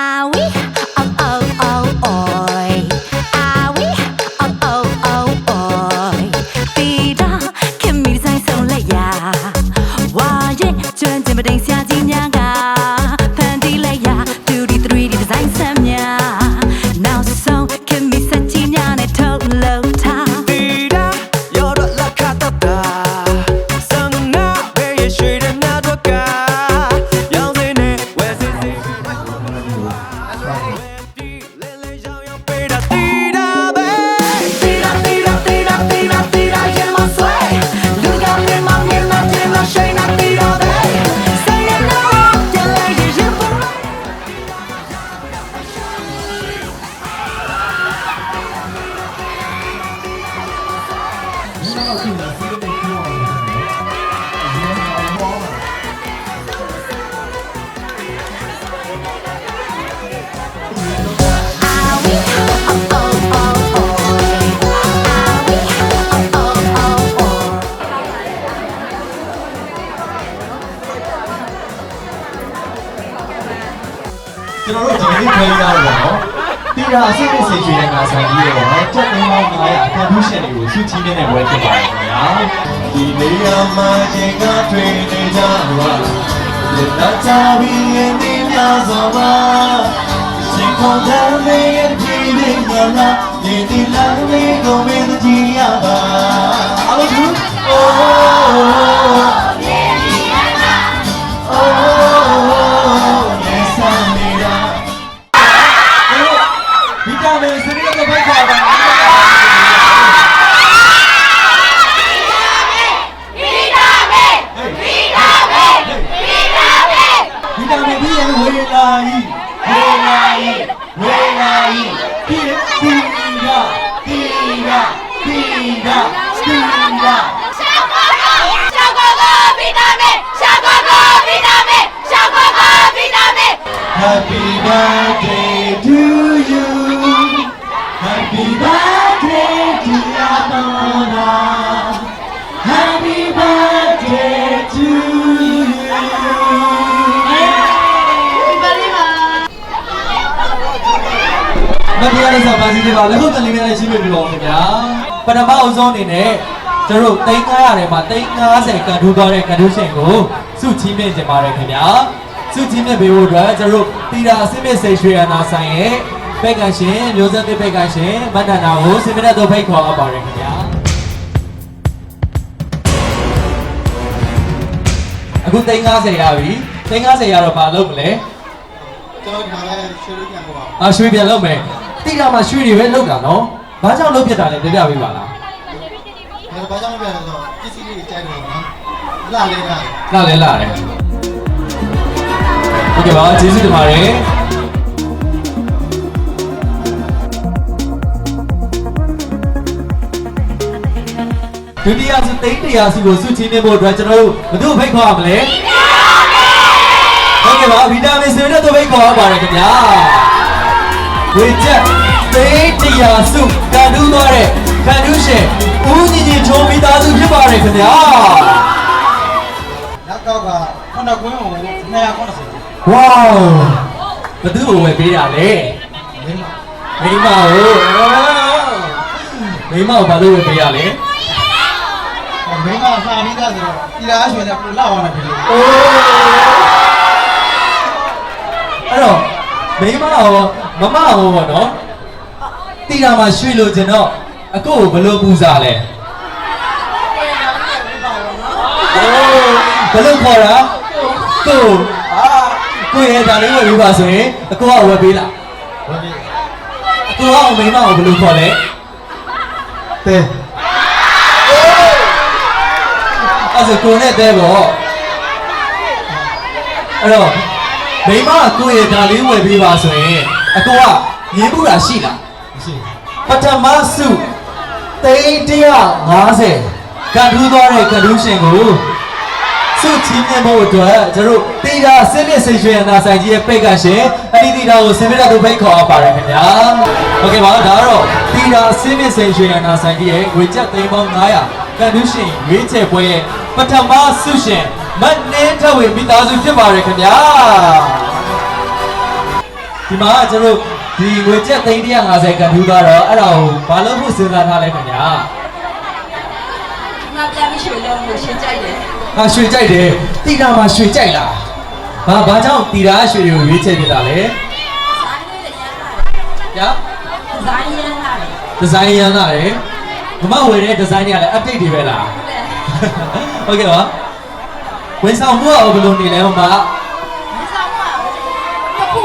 Are we? ကျွန် တီရာအစိမ့်စိတ်ချွေတဲ့ငါဆိုင်ကြီးရောနော်တက်သိန်းပေါင်း900ကန်ထူးရှင်တွေကိုစုချီးနေတဲ့ဝယ်ဖြစ်ပါတယ်ခင်ဗျာဒီနေရာမှာချိန်ကထွေနေကြတော့လက်လာချပြီးရင်ဒီများစွာပါချိန်ခေါ်တဲ့မေးဒီနေငါလာဒီဒီလာလေးကိုမင်းကြည့်ရပါအားလုံးသူအိုး Oh, ရင်ဝေလာဤဝေလာဤဝေလာဤပြီးရင်တီရာတီရာတီရာတီရာ Happy birthday မတရားလေးစားပါစီဒီပါလက်ခုပ်တန်လေးများလေးရှိပြီလို့ခင်ဗျာပထမအဆုံးအနေနဲ့ကျွန်တော်တို့သိန်း900ထဲမှာသိန်း90ကန်ထူးသွားတဲ့ကန်ထူးရှင်ကိုစုချီးမြှင့်ကြပါတယ်ခင်ဗျာစုချီးမြှင့်ပေးဖို့အတွက်ကျွန်တော်တို့တီတာအစစ်မြစ်စိတ်ရွှေအနာဆိုင်ရဲ့ဘက်ကရှင်မျိုးဆက်သစ်ဘက်ကရှင်မန္တနာကိုစင်မရတော့ဖိတ်ခေါ်အပ်ပါတယ်ခင်ဗျာအခုသိန်း90ရပြီသိန်း90ရတော့မလုပ်မလဲကျွန်တော်ဒီမှာလည်းဆွေးနွေးပြန်ပါပါအာရွှေပြန်လုပ်မယ် တိတာမှာရွှေတွေပဲလောက်တာနော်ဘာကြောင့်လောက်ဖြစ်တာလဲပြပြပေးပါလားဒါဘာကြောင့်လဲဆိုတော့ပစ္စည်းလေးတွေကြိုက်တယ်နော်လာလဲလာလာလဲလာတယ်ဟုတ်ကဲ့ပါကျေးဇူးတင်ပါတယ်ဒုတိယစုသိန်းတရားစုကိုစုချင်းနေဖို့အတွက်ကျွန်တော်တို့ဘယ်သူဖိတ်ခေါ်ရမလဲဟုတ်ကဲ့ပါဗီတာမင်စင်နဲ့တို့ဖိတ်ခေါ်ရပါတယ်ခင်ဗျာ ဝေချက်တိတ်တရားစုကန်ထူးသွားတဲ့ကန်ထူးရှင်ဦးညီညီချုံမိသားစုဖြစ်ပါတယ်ခင်ဗျာ။နောက်တော့ကခုနကွင်းကို290ဝေါဘယ်သူ့ကိုဝယ်ပေးတာလဲမင်းမမိမကိုမိမကိုဘာလို့ဝယ်ပေးရလဲမင်းမစာပြီးသားဆိုတော့ဒီလားရွှေနဲ့ပူလာအောင်ဖြစ်လို့အိုးအဲ့တော့မိမရော မမရောပေါ့နော်တီတာမှာရွှေလို့ကျွန်တော်အကိုကိုဘယ်လိုပူစားလဲအိုးဘယ်လိုခေါ်တာကိုအာကိုရဲ့ဒါလေးဝယ်ပေးပါဆိုရင်အကိုကဝယ်ပေးလားဟုတ်ပြီအကိုကမိမကိုဘယ်လိုခေါ်လဲ။တဲအဲ့ဆိုကိုနဲ့တဲပေါ့အဲ့တော့မိမကကိုရဲ့ဒါလေးဝယ်ပေးပါဆိုရင် အကိုကရင်းမှုတာရှိလား မရှိ ပထမစုသိန်း150ကန်ထူးသွားတဲ့ကန်ထူးရှင်ကိုစုချီးမြှင့်ဖို့အတွက်ကျွန်တော်တို့တေတာစင်းမြင့်စိတ်ရွှေအနာဆိုင်ကြီးရဲ့ပိတ်ကရှင်အဒီတီတာကိုစင်မြင့်တို့ဖိတ်ခေါ်အပ်ပါတယ်ခင်ဗျာโอเคပါဒါကတော့တီတာစင်းမြင့်စိတ်ရွှေအနာဆိုင်ကြီးရဲ့ဝေချက်သိန်းပေါင်း900ကန်ထူးရှင်ရွေးချယ်ပွဲရဲ့ပထမစုရှင်မနှင်းထဝေမိသားစုဖြစ်ပါတယ်ခင်ဗျာ ဒီမှာကကျွန်တော်တို့ဒီငွေကျပ်350ကန်ထူးသွားတော့အဲ့ဒါကိုဘာလို့ဖို့စဉ်းစားထားလဲခင်ဗျာငါပြန်ပြီးရွှေလုံးကိုရှင်းကြိုက်တယ်ဟာရွှေကြိုက်တယ်တီတာမှာရွှေကြိုက်လားဘာဘာကြောင့်တီတာကရွှေတွေကိုရွေးချယ်ပြတာလဲ။ဇိုင်းလေးတွေရမ်းလာတယ်ညာ။ဇိုင်းရမ်းလာတယ်ဒီဇိုင်းရမ်းလာတယ်မမဝယ်တဲ့ဒီဇိုင်းတွေကလည်း update တွေပဲလား။ဟုတ်တယ်ဟုတ်ကဲ့ပါဝန်ဆောင်မှုကဘယ်လိုနေလဲဟိုမှာ။ဒီဆောင်ကတစ်ခု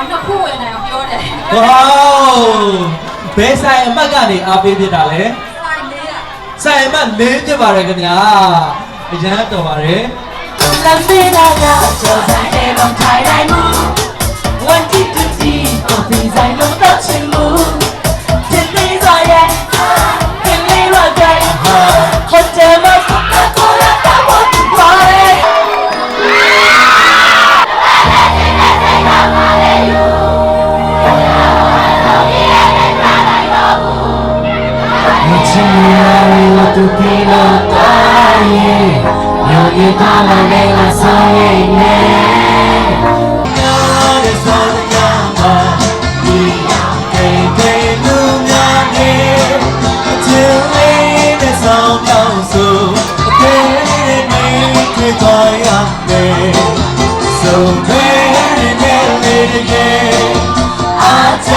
ပဲဝယ်မယ်နေရာမှာနှစ်ခုဝယ်နိုင်အောင်ပြောတယ်ဝေါဘယ်ဆိုင်အမတ်ကနေအားပေးပြတာလဲ။ဇိုင်းလေးကဆိုင်အမတ်လေးပြပါတယ်ခင်ဗျာအရန်တော်ပါတယ်လမ်းသေး တိုင်းညိုရတာလည်းငါဆိုင်နေညာတဲ့ဆိုတဲ့ညာမှာဒီကေကေလူညာနေအချင်လေးတဲ့ဆောင်ပြောင်းဆိုအသေးလေးနေတွေ့သွားရမယ်ဆိုတဲ့နေလေးရဲ့အားချ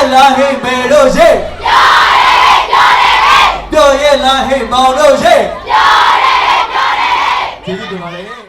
ရဲလားဟေးမေတို့ရှိပြောရဲပြောရဲလားဟေးမောင်တို့ရှိပြောရဲပြောရဲကျေးဇူးတင်ပါတယ်